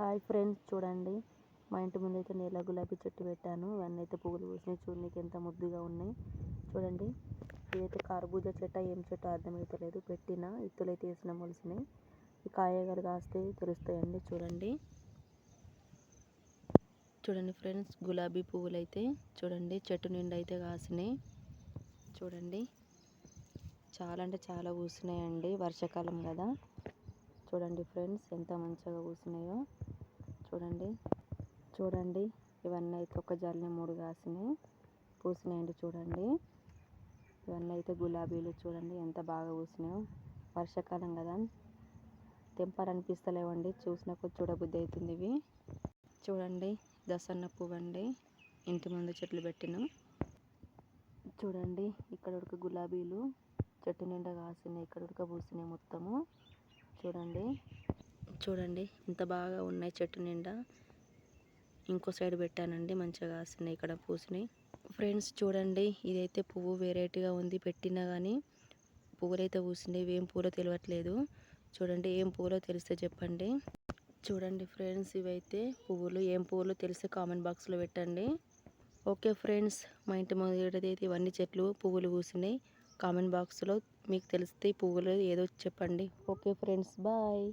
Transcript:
Hi friends చూడండి. మా ఇంటి ముందు అయితే నీల గులాబీ చెట్టు పెట్టాను. ఇవన్నీ అయితే పువ్వులు పూసినాయి చూడడానికి ఎంత ముద్దుగా ఉన్నాయి. చూడండి. ఇదైతే కర్బూజా చెట్టు. ఏం చెట్టు అర్థమవుతలేదు పెట్టిన ఇత్తులు అయితే వేసిన మొలిసినాయి. ఈ కాయగారు కాస్తే తెలుస్తాయండి. చూడండి. చూడండి ఫ్రెండ్స్ గులాబీ పువ్వులు అయితే చూడండి చెట్టు నిండా అయితే కాసినాయి. చూడండి. చాలా అంటే చాలా పూసినాయండి. వర్షాకాలం కదా. చూడండి ఫ్రెండ్స్ ఎంత మంచిగా కూసినాయో. చూడండి చూడండి. ఇవన్నీ అయితే ఒక జల్లి మూడు కాసినాయి. పూసినాయండి చూడండి. ఇవన్నీ అయితే గులాబీలు చూడండి ఎంత బాగా పూసినాయో వర్షాకాలం కదా. తెంపాలనిపిస్తలేవండి చూసిన చూడబుద్ధి అవుతుంది ఇవి. చూడండి దసన్న పువ్వు అండి ఇంటి ముందు చెట్లు పెట్టినాం. చూడండి ఇక్కడ ఒక గులాబీలు చెట్టు నిండా కాసినాయి ఇక్కడ ఉడక పూసినాయి మొత్తము. చూడండి. చూడండి ఇంత బాగా ఉన్నాయి చెట్టు నిండా. ఇంకో సైడ్ పెట్టానండి మంచిగా కాసినాయి ఇక్కడ పూసినాయి ఫ్రెండ్స్ చూడండి ఇదైతే పువ్వు వెరైటీగా ఉంది పెట్టినా కానీ పువ్వులు అయితే పూసినాయి ఏం పూలో తెలియట్లేదు చూడండి ఏం పూలో తెలిస్తే చెప్పండి. చూడండి ఫ్రెండ్స్ ఇవైతే పువ్వులు ఏం పువ్వులు తెలిస్తే కామెంట్ బాక్స్లో పెట్టండి. ఓకే ఫ్రెండ్స్ మా ఇంటి ముందు అయితే ఇవన్నీ చెట్లు పువ్వులు పూసినాయి కామెంట్ బాక్స్లో మీకు తెలిస్తే పువ్వులు ఏదో చెప్పండి. Okay friends bye.